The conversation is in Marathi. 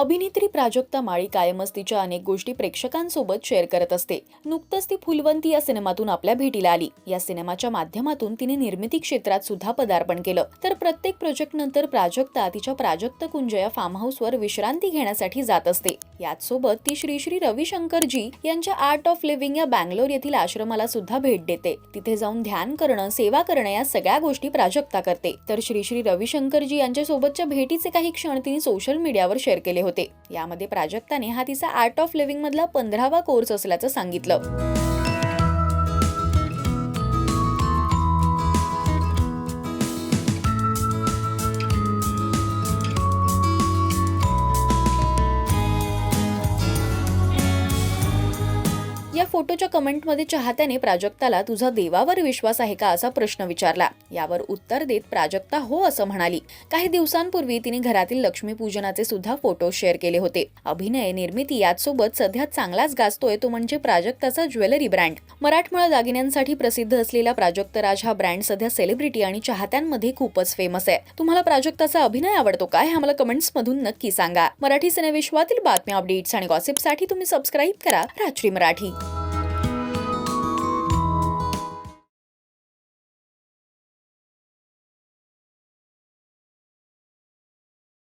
अभिनेत्री प्राजक्ता माळी कायमच तिच्या अनेक गोष्टी प्रेक्षकांसोबत शेअर करत असते. नुकतंच ती फुलवंती या सिनेमातून आपल्या भेटीला आली. या सिनेमाच्या माध्यमातून तिने निर्मिती क्षेत्रात सुद्धा पदार्पण केलं. तर प्रत्येक प्रोजेक्ट नंतर प्राजक्ता तिच्या प्राजक्त कुंज या फार्म हाऊसवर विश्रांती घेण्यासाठी जात असते. याच सोबत ती श्री श्री रविशंकरजी यांच्या आर्ट ऑफ लिव्हिंग या बँगलोर येथील आश्रमाला सुद्धा भेट देते. तिथे जाऊन ध्यान करणं सेवा करणं या सगळ्या गोष्टी प्राजक्ता करते. तर श्री श्री रविशंकरजी यांच्या सोबतच्या भेटीचे काही क्षण तिने सोशल मीडियावर शेअर केले होते. यामध्ये प्राजक्ताने हा तिचा आर्ट ऑफ लिव्हिंगमधला पंधरावा कोर्स असल्याचं सांगितलं. या फोटोच्या कमेंटमध्ये चाहत्याने प्राजक्ताला तुझा देवावर विश्वास आहे का? असा प्रश्न विचारला. यावर उत्तर देत प्राजक्ता हो असं म्हणाली. काही दिवसांपूर्वी तिने घरातील लक्ष्मीपूजनाचे सुद्धा फोटो शेअर केले होते. अभिनय निर्मिती याचसोबत सध्या चांगलाच गाजतोय तो म्हणजे प्राजक्ताचा ज्वेलरी ब्रँड. मराठमोळा दागिन्यांसाठी प्रसिद्ध असलेला प्राजक्त राज हा ब्रँड सध्या सेलिब्रिटी आणि चाहत्यांमध्ये खूपच फेमस आहे. तुम्हाला प्राजक्ताचा अभिनय आवडतो काय हे आम्हाला कमेंट्स मधून नक्की सांगा. मराठी सिनेविश्वातील बातम्या अपडेट्स आणि गॉसिपसाठी तुम्ही सबस्क्राईब करा राजश्री मराठी.